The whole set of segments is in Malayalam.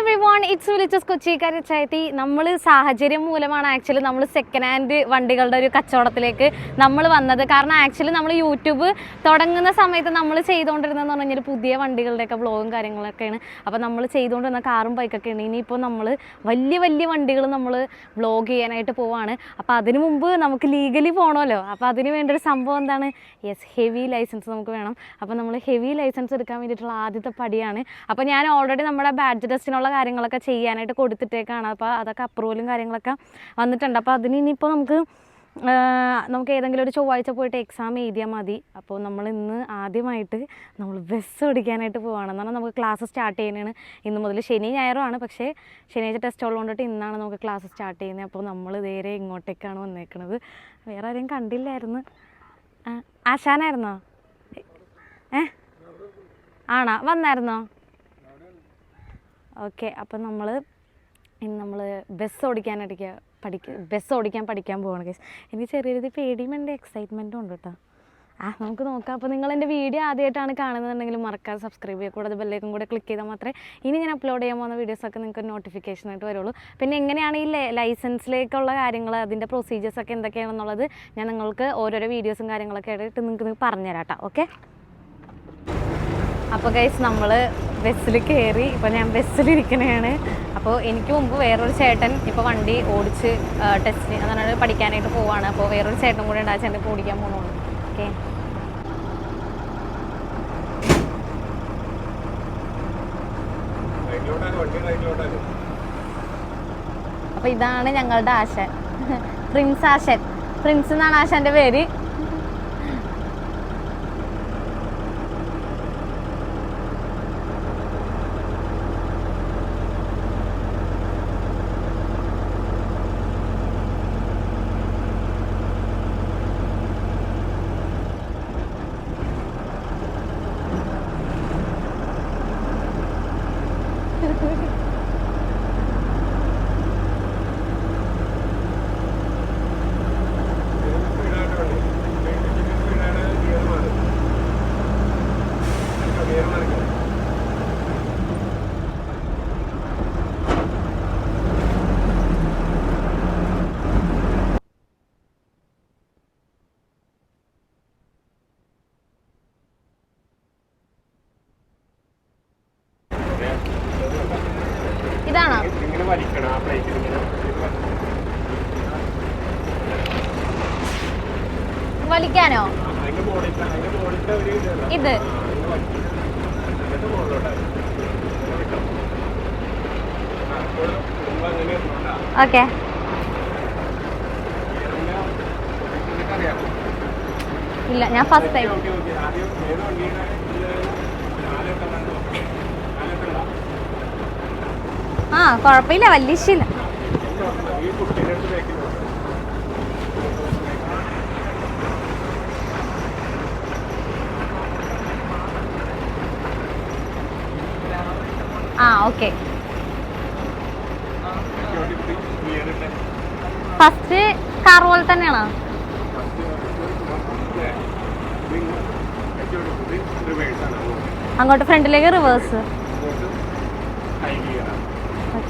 everyone. ഇറ്റ്സ് വിളിച്ചസ് കൊച്ചി കരച്ചായത്തി നമ്മൾ സാഹചര്യം മൂലമാണ് ആക്ച്വലി നമ്മൾ സെക്കൻഡ് ഹാൻഡ് വണ്ടികളുടെ ഒരു കച്ചവടത്തിലേക്ക് നമ്മൾ വന്നത്. കാരണം ആക്ച്വലി നമ്മൾ യൂട്യൂബ് തുടങ്ങുന്ന സമയത്ത് നമ്മൾ ചെയ്തുകൊണ്ടിരുന്നതെന്ന് പറഞ്ഞു കഴിഞ്ഞാൽ പുതിയ വണ്ടികളുടെയൊക്കെ വ്ളോഗും കാര്യങ്ങളൊക്കെയാണ്. അപ്പോൾ നമ്മൾ ചെയ്തുകൊണ്ടിരുന്ന കാറും ബൈക്കൊക്കെയാണ് ഇനിയിപ്പോൾ നമ്മൾ വലിയ വലിയ വണ്ടികൾ നമ്മൾ വ്ളോഗ് ചെയ്യാനായിട്ട് പോവാണ്. അപ്പോൾ അതിനു മുമ്പ് നമുക്ക് ലീഗലി പോകണമല്ലോ അപ്പോൾ അതിന് വേണ്ട ഒരു സംഭവം എന്താണ്? യെസ് ഹെവി ലൈസൻസ് നമുക്ക് വേണം. അപ്പോൾ നമ്മൾ ഹെവി ലൈസൻസ് എടുക്കാൻ വേണ്ടിയിട്ടുള്ള ആദ്യത്തെ പടിയാണ്. അപ്പോൾ ഞാൻ ഓൾറെഡി നമ്മുടെ ബാഡ്ജ് ടെസ്റ്റിനുള്ള കാര്യങ്ങളൊക്കെ ചെയ്യാനായിട്ട് കൊടുത്തിട്ടേക്കാണ്. അപ്പോൾ അതൊക്കെ അപ്രൂവലും കാര്യങ്ങളൊക്കെ വന്നിട്ടുണ്ട്. അപ്പോൾ അതിന് ഇനിയിപ്പോൾ നമുക്ക് നമുക്ക് ഏതെങ്കിലും ഒരു ചൊവ്വാഴ്ച പോയിട്ട് എക്സാം എഴുതിയാൽ മതി. അപ്പോൾ നമ്മൾ ഇന്ന് ആദ്യമായിട്ട് നമ്മൾ ബസ് ഓടിക്കാനായിട്ട് പോവാണ്. എന്നാണ് നമുക്ക് ക്ലാസ് സ്റ്റാർട്ട് ചെയ്യുന്നതാണ്. ഇന്ന് മുതൽ ശനി ഞായറുമാണ് പക്ഷേ ശനിയാഴ്ച ടെസ്റ്റ് ഉള്ളതുകൊണ്ടിട്ട് ഇന്നാണ് നമുക്ക് ക്ലാസ് സ്റ്റാർട്ട് ചെയ്യുന്നത്. അപ്പോൾ നമ്മൾ നേരെ ഇങ്ങോട്ടേക്കാണ് വന്നേക്കുന്നത് വേറെ ആരെയും കണ്ടില്ലായിരുന്നു. ആശാനായിരുന്നോ? ഏ? ആണോ? വന്നായിരുന്നോ? ഓക്കെ അപ്പം നമ്മൾ ഇനി നമ്മൾ ബസ് ഓടിക്കാനായിട്ട് പഠിക്ക ബസ് ഓടിക്കാൻ പഠിക്കാൻ പോവാണ് കേസ് എനിക്ക് ചെറിയൊരു പേടിയും എന്റെ എക്സൈറ്റ്മെന്റും ഉണ്ട് കേട്ടോ ആ നമുക്ക് നോക്കാം. അപ്പോൾ നിങ്ങൾ എന്റെ വീഡിയോ ആദ്യമായിട്ടാണ് കാണുന്നതെന്നുണ്ടെങ്കിൽ മറക്കാതെ സബ്സ്ക്രൈബ് ചെയ്യുക. കൂടാതെ ബെല്ലേക്കും കൂടെ ക്ലിക്ക് ചെയ്താൽ മാത്രമേ ഇനി ഞാൻ അപ്ലോഡ് ചെയ്യാൻ പോകുന്ന വീഡിയോസൊക്കെ നിങ്ങൾക്ക് നോട്ടിഫിക്കേഷൻ ആയിട്ട് വരുള്ളൂ. പിന്നെ എങ്ങനെയാണ് ഈ ലൈസൻസിലേക്കുള്ള കാര്യങ്ങൾ അതിന്റെ പ്രൊസീജിയേഴ്സൊക്കെ എന്തൊക്കെയാണെന്നുള്ളത് ഞാൻ നിങ്ങൾക്ക് ഓരോരോ വീഡിയോസും കാര്യങ്ങളൊക്കെ ആയിട്ട് നിങ്ങൾക്ക് പറഞ്ഞുതരാം കേട്ടോ ഓക്കെ അപ്പോൾ ഗൈസ് നമ്മൾ ബസ്സിൽ കയറി ഇപ്പോൾ ഞാൻ ബസ്സിലിരിക്കണതാണ് അപ്പോൾ എനിക്ക് മുമ്പ് വേറൊരു ചേട്ടൻ ഇപ്പോൾ വണ്ടി ഓടിച്ച് ടെസ്റ്റ് അതാണ് പഠിക്കാനായിട്ട് പോവാണ്. അപ്പോൾ വേറൊരു ചേട്ടൻ കൂടെ ഉണ്ട് ആ ചേട്ടൻ ഓടിക്കാൻ പോകണമാണ് ഓക്കെ അപ്പോൾ ഇതാണ് ഞങ്ങളുടെ ആശാൻ. പ്രിൻസ് ആശൻ. പ്രിൻസ് എന്നാണ് ആശാന്റെ പേര് സ്പീഡായിട്ട് വണ്ടി സ്പീഡാണ് ഗിയർ മാറി ഗിയർ മാറിക്കാം ഇതാണോ ഇങ്ങനെ വലിക്കണം ആ പ്ലേറ്റിൽ ഇങ്ങനെ വലിക്കാനോ. ഇത്. ഓക്കെ? ഇല്ല ഞാൻ ഫസ്റ്റ് ടൈം ഓക്കേ, ഓക്കേ. ആദ്യം ഏത് വണ്ടിയുടെ ഇത് നാലൊക്കെ ഉണ്ടോ? നാലൊക്കെ ഉണ്ടോ? ആ കുഴപ്പമില്ല വലിയ ഇഷ്ടമില്ല. ആ ഓക്കെ ഫസ്റ്റ് കാർ പോലെ തന്നെയാണോ. അങ്ങോട്ട് ഫ്രണ്ടിലേക്ക് റിവേഴ്സ്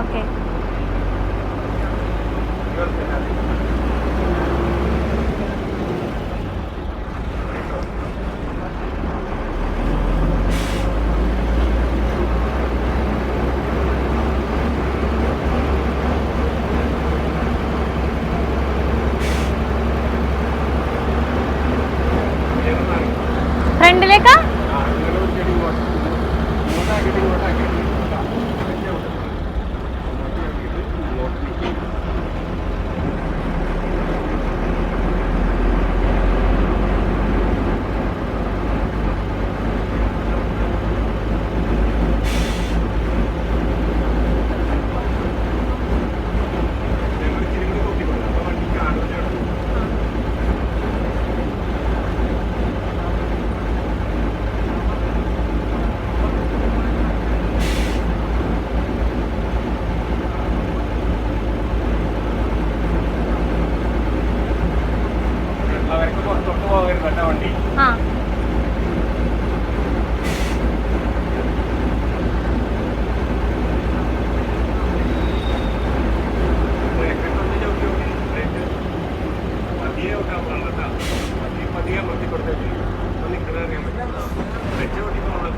ഓക്കെ ഈ കുഴപ്പമില്ല. gear മാറി. ഫ്രണ്ടിലേക്കാ നടന്നിട്ട് ഈ പതിയെ നിർത്തി കൊടുത്തേക്ക് ഒന്ന് കയറി രക്ഷപ്പെട്ടിട്ടുള്ള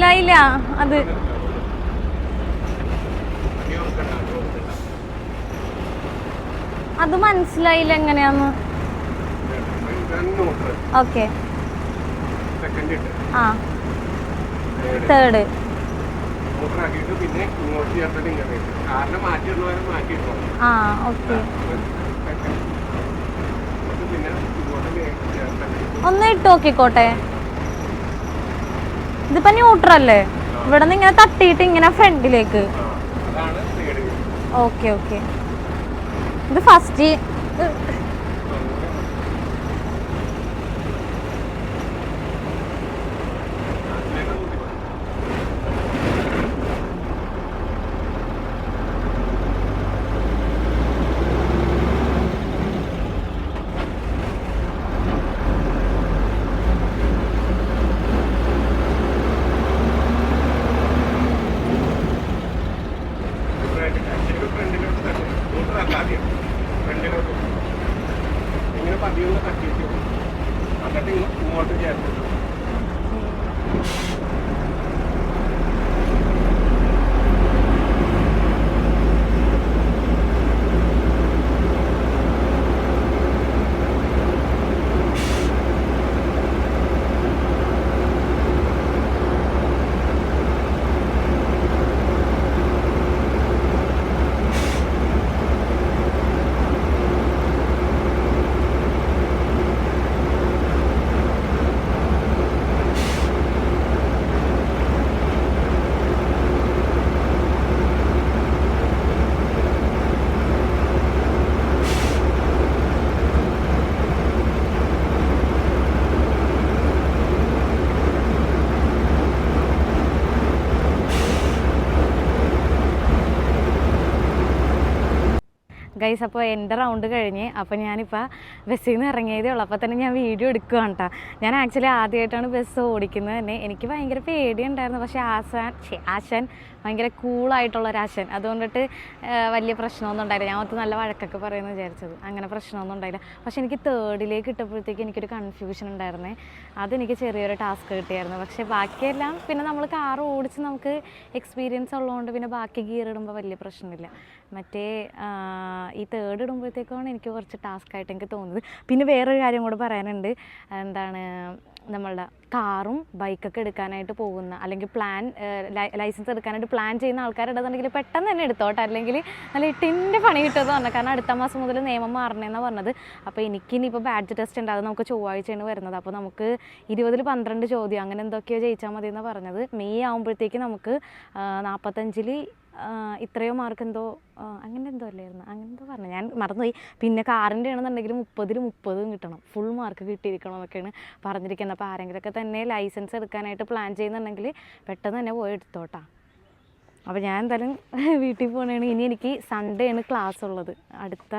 മനസ്സിലായില്ല. അത്. അത് മനസ്സിലായില്ല എങ്ങനെയാന്ന്. ഓക്കെ. ആ. തേർഡ് ആ ഓക്കെ. ഒന്ന് ഇട്ട് നോക്കിക്കോട്ടെ. ഇതിപ്പോ ന്യൂട്രൽ അല്ലേ? ഇവിടെ നിന്ന് ഇങ്ങനെ തട്ടിയിട്ട് ഇങ്ങനെ ഫ്രണ്ടിലേക്ക് ഓക്കെ ഓക്കെ ഇത് ഫസ്റ്റ് പതിയൊന്ന് തട്ടിയിട്ട് അങ്ങോട്ട് ഇങ്ങ് ഇങ്ങോട്ട് ചേർത്തിട്ട് ഗൈസ് അപ്പോൾ എന്റെ റൗണ്ട് കഴിഞ്ഞ് അപ്പോൾ ഞാനിപ്പോൾ ബസ്സിൽ നിന്ന് ഇറങ്ങിയതേ ഉള്ളൂ. അപ്പോൾ തന്നെ ഞാൻ വീഡിയോ എടുക്കുകയാണ് കേട്ടോ ഞാൻ ആക്ച്വലി ആദ്യമായിട്ടാണ് ബസ് ഓടിക്കുന്നത് തന്നെ. എനിക്ക് ഭയങ്കര പേടിയുണ്ടായിരുന്നു. പക്ഷേ ആശാൻ ആശാൻ ഭയങ്കര കൂളായിട്ടുള്ള ഒരു അച്ഛൻ അതുകൊണ്ടിട്ട് വലിയ പ്രശ്നമൊന്നും ഉണ്ടായില്ല. ഞാൻ ഒത്ത് നല്ല വഴക്കൊക്കെ പറയുമെന്ന് വിചാരിച്ചത്. അങ്ങനെ പ്രശ്നമൊന്നും ഉണ്ടായില്ല. പക്ഷേ എനിക്ക് തേർഡിലേക്ക് ഇട്ടപ്പോഴത്തേക്ക് എനിക്കൊരു കൺഫ്യൂഷൻ ഉണ്ടായിരുന്നേ. അതെനിക്ക് ചെറിയൊരു ടാസ്ക് കിട്ടിയായിരുന്നു. പക്ഷേ ബാക്കിയെല്ലാം പിന്നെ നമ്മൾ കാർ ഓടിച്ച് നമുക്ക് എക്സ്പീരിയൻസ് ഉള്ളതുകൊണ്ട് പിന്നെ ബാക്കി ഗിയർ ഇടുമ്പോൾ വലിയ പ്രശ്നമില്ല. മറ്റേ ഈ തേർഡ് ഇടുമ്പോഴത്തേക്കാണ് എനിക്ക് കുറച്ച് ടാസ്ക് ആയിട്ട് എനിക്ക് തോന്നുന്നത്. പിന്നെ വേറൊരു കാര്യം കൂടെ പറയാനുണ്ട്. എന്താണ് നമ്മളുടെ കാറും ബൈക്കൊക്കെ എടുക്കാനായിട്ട് പോകുന്ന അല്ലെങ്കിൽ പ്ലാൻ ലൈസൻസ് എടുക്കാനായിട്ട് പ്ലാൻ ചെയ്യുന്ന ആൾക്കാരുണ്ടെന്നുണ്ടെങ്കിൽ പെട്ടെന്ന് തന്നെ എടുത്തോട്ടെ. അല്ലെങ്കിൽ നല്ല ഇട്ടിന്റെ പണി കിട്ടുമെന്ന് പറഞ്ഞു. കാരണം അടുത്ത മാസം മുതൽ നിയമം മാറണമെന്നാണ് പറഞ്ഞത്. അപ്പോൾ എനിക്കിനിപ്പോൾ ബാഡ്ജ് ടെസ്റ്റ് ഉണ്ട്. അത് നമുക്ക് ചൊവ്വാഴ്ചയാണ് വരുന്നത്. അപ്പോൾ നമുക്ക് ഇരുപതിൽ പന്ത്രണ്ട് ചോദ്യം അങ്ങനെ എന്തൊക്കെയോ ജയിച്ചാൽ മതി എന്നാണ് പറഞ്ഞത്. മെയ് ആകുമ്പോഴത്തേക്ക് നമുക്ക് നാൽപ്പത്തഞ്ചിൽ ഇത്രയോ മാർക്ക് എന്തോ അങ്ങനെ എന്തോ അല്ലായിരുന്നു. അങ്ങനെ എന്തോ പറഞ്ഞു. ഞാൻ മറന്നുപോയി. പിന്നെ കാറിന്റെ ആണെന്നുണ്ടെങ്കിൽ മുപ്പതിൽ മുപ്പതും കിട്ടണം. ഫുൾ മാർക്ക് കിട്ടിയിരിക്കണം എന്നൊക്കെയാണ് പറഞ്ഞിരിക്കുന്നത്. അപ്പോൾ ആരെങ്കിലുമൊക്കെ തന്നെ ലൈസൻസ് എടുക്കാനായിട്ട് പ്ലാൻ ചെയ്യുന്നുണ്ടെങ്കിൽ പെട്ടെന്ന് തന്നെ പോയി എടുത്തോട്ടാ. അപ്പോൾ ഞാൻ എന്തായാലും വീട്ടിൽ പോകണേണ് ഇനി എനിക്ക് സൺഡേ ആണ് ക്ലാസ് ഉള്ളത്. അടുത്ത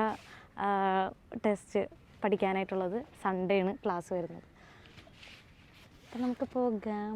ടെസ്റ്റ് പഠിക്കാനായിട്ടുള്ളത് സൺഡേ ആണ് ക്ലാസ് വരുന്നത്. അപ്പം നമുക്ക് പോകാം.